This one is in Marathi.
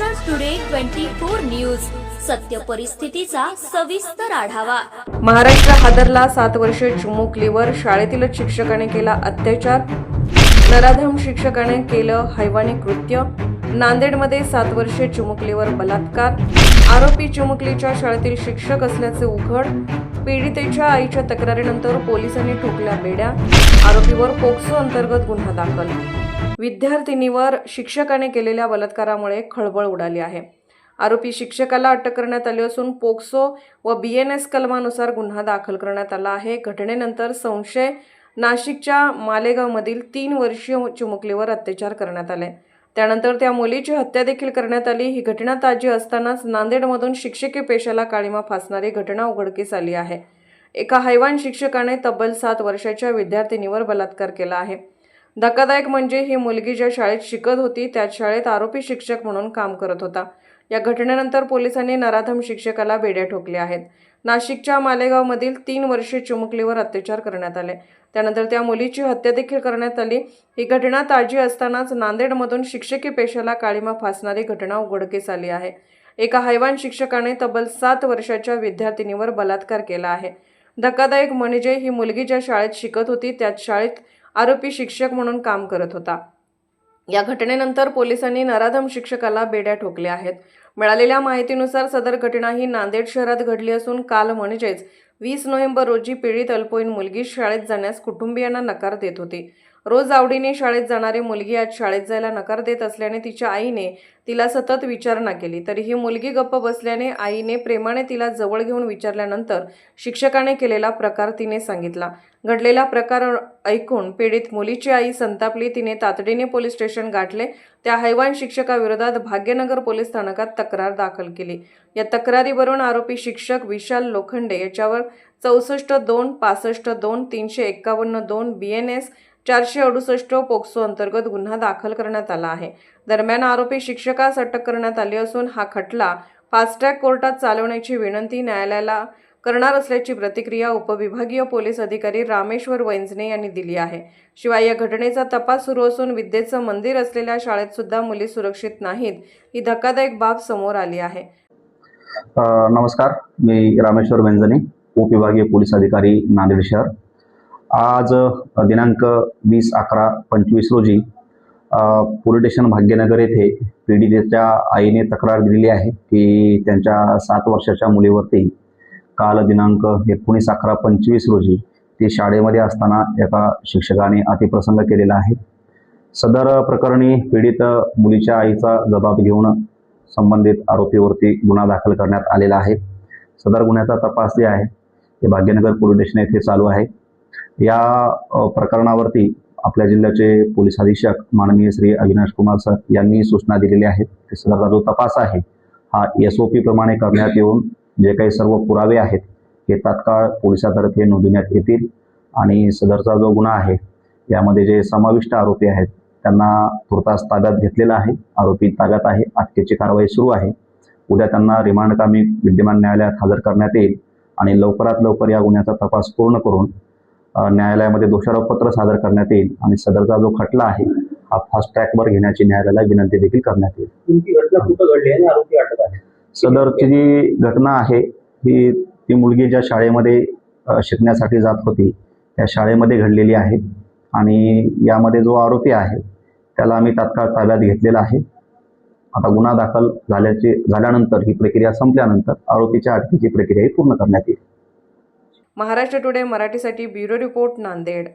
Maharashtra today twenty four news सत्य परिस्थितीचा सविस्तर आढावा. महाराष्ट्र हादरला सात वर्षे चिमुकलीवर शाळेतील शिक्षकाने केला अत्याचार. नराधम शिक्षकाने केलं हैवानी कृत्य. नांदेडमध्ये सात वर्षे चिमुकलीवर बलात्कार. आरोपी चिमुकलीच्या शाळेतील शिक्षक असल्याचे उघड. पीडितेच्या आईच्या तक्रारीनंतर पोलिसांनी ठोकल्या बेड्या. आरोपीवर पोक्सो अंतर्गत गुन्हा दाखल. विद्यार्थिनीवर शिक्षकाने केलेल्या बलात्कारामुळे खळबळ उडाली आहे. आरोपी शिक्षकाला अटक करण्यात आली असून पोक्सो व बी एन एस कलमानुसार गुन्हा दाखल करण्यात आला आहे. घटनेनंतर संशय नाशिकच्या मालेगावमधील तीन वर्षीय चिमुकलीवर अत्याचार करण्यात आले. त्यानंतर त्या मुलीची हत्या देखील करण्यात आली. ही घटना ताजी असतानाच नांदेडमधून शिक्षकी पेशाला काळीमा फासणारी घटना उघडकीस आली आहे. एका हैवान शिक्षकाने तब्बल सात वर्षाच्या विद्यार्थिनीवर बलात्कार केला आहे. धक्कादायक म्हणजे ही मुलगी ज्या शाळेत शिकत होती त्याच शाळेत आरोपी शिक्षक म्हणून काम करत होता. या घटनेनंतर पोलिसांनी नराधम शिक्षकाला बेड्या ठोकल्या आहेत. नाशिकच्या मालेगावमधील तीन वर्षे चिमुकलीवर अत्याचार करण्यात आले. त्यानंतर त्या मुलीची हत्या देखील करण्यात आली. ही घटना ताजी असतानाच नांदेडमधून शिक्षकी पेशाला काळीमा फासणारी घटना उघडकीस आली आहे. एका हैवान शिक्षकाने तब्बल सात वर्षाच्या विद्यार्थिनीवर बलात्कार केला आहे. धक्कादायक म्हणजे ही मुलगी ज्या शाळेत शिकत होती त्याच शाळेत आरोपी शिक्षक म्हणून काम करत होता. या घटनेनंतर पोलिसांनी नराधम शिक्षकाला बेड्या ठोकल्या आहेत. मिळालेल्या माहितीनुसार सदर घटना ही नांदेड शहरात घडली असून काल म्हणजेच वीस नोव्हेंबर रोजी पीडित अल्पवयीन मुलगी शाळेत जाण्यास कुटुंबियांना नकार देत होती. रोज आवडीने शाळेत जाणारी मुलगी आज शाळेत जायला नकार देत असल्याने तिच्या आईने तिला सतत विचारणा केली. तरी ही मुलगी गप्प बसल्याने आईने प्रेमाने तिला जवळ घेऊन विचारल्यानंतर शिक्षकाने केलेला प्रकार तिने सांगितला. घडलेला प्रकार ऐकून पीडित मुलीची आई संतापली. तिने तातडीने पोलीस स्टेशन गाठले. त्या हैवान शिक्षकाविरोधात भाग्यनगर पोलीस स्थानकात तक्रार दाखल केली. या तक्रारीवरून आरोपी शिक्षक विशाल लोखंडे याच्यावर चौसष्ट दोन पासष्ट दोन तीनशे एक्कावन्न दोन बी एन एस चारशे अडुसष्ट पोक्सो अंतर्गत गुन्हा दाखल करण्यात आला आहे. दरम्यान आरोपी शिक्षकास अटक करण्यात आली असून हा खटला फास्टॅग कोर्टात चालवण्याची विनंती न्यायालयाला करणार असल्याची प्रतिक्रिया उपविभागीय पोलीस अधिकारी रामेश्वर वैंजने यांनी दिली आहे. शिवाय या घटनेचा तपास सुरू असून विद्येचं मंदिर असलेल्या शाळेत सुद्धा मुली सुरक्षित नाहीत ही धक्कादायक बाब समोर आली आहे. नमस्कार. मी रामेश्वर वेंजने उपविभागीय पोलीस अधिकारी नांदेड शहर. आज दिनांक वीस अकरा पंचवीस रोजी पोलीस स्टेशन भाग्यनगर येथे पीडितेच्या आईने तक्रार दिलेली आहे की त्यांच्या सात वर्षाच्या मुलीवरती काल दिनांक एकोणीस अकरा पंचवीस रोजी ती शाळेमध्ये असताना एका शिक्षकाने अतिप्रसंग केलेला आहे. सदर प्रकरणी पीडित मुलीच्या आईचा जबाब घेऊन संबंधित आरोपीवरती गुन्हा दाखल करण्यात आलेला आहे. सदर गुन्ह्याचा तपास जे आहे ते भाग्यनगर पोलीस स्टेशन येथे चालू आहे. या प्रकरणावरती आपल्या जिल्ह्याचे पोलीस अधीक्षक माननीय श्री अविनाश कुमार सर यांनी सूचना दिलेल्या आहेत की सदरचा जो तपास आहे हा एस ओ पी प्रमाणे करण्यात येऊन जे काही सर्व पुरावे आहेत हे तात्काळ पोलिसातर्फे नोंदवण्यात येतील. आणि सदरचा जो गुन्हा आहे यामध्ये जे समाविष्ट आरोपी आहेत त्यांना तुर्तास ताब्यात घेतलेला आहे. आरोपी ताब्यात आहे. अटकेची कारवाई सुरू आहे. उद्या त्यांना रिमांड कामी विद्यमान न्यायालयात हजर करण्यात येईल. आणि लवकरात लवकर या गुन्ह्याचा तपास पूर्ण करून न्यायालयामध्ये दोषारोपपत्र सादर करण्यात येईल आणि सदरचा जो खटला आहे हा फास्ट ट्रॅकवर घेण्याची न्यायालयाला विनंती देखील करण्यात येईल. सदरची जी घटना आहे ही ती मुलगी ज्या शाळेमध्ये शिकण्यासाठी जात होती त्या शाळेमध्ये घडलेली आहे आणि यामध्ये जो आरोपी आहे त्याला आम्ही तात्काळ ताब्यात घेतलेला आहे. आता गुन्हा दाखल झाल्याचे झाल्यानंतर ही प्रक्रिया संपल्यानंतर आरोपीच्या अटकेची प्रक्रिया ही पूर्ण करण्यात येईल. महाराष्ट्र टुडे मराठीसाठी ब्युरो रिपोर्ट नांदेड.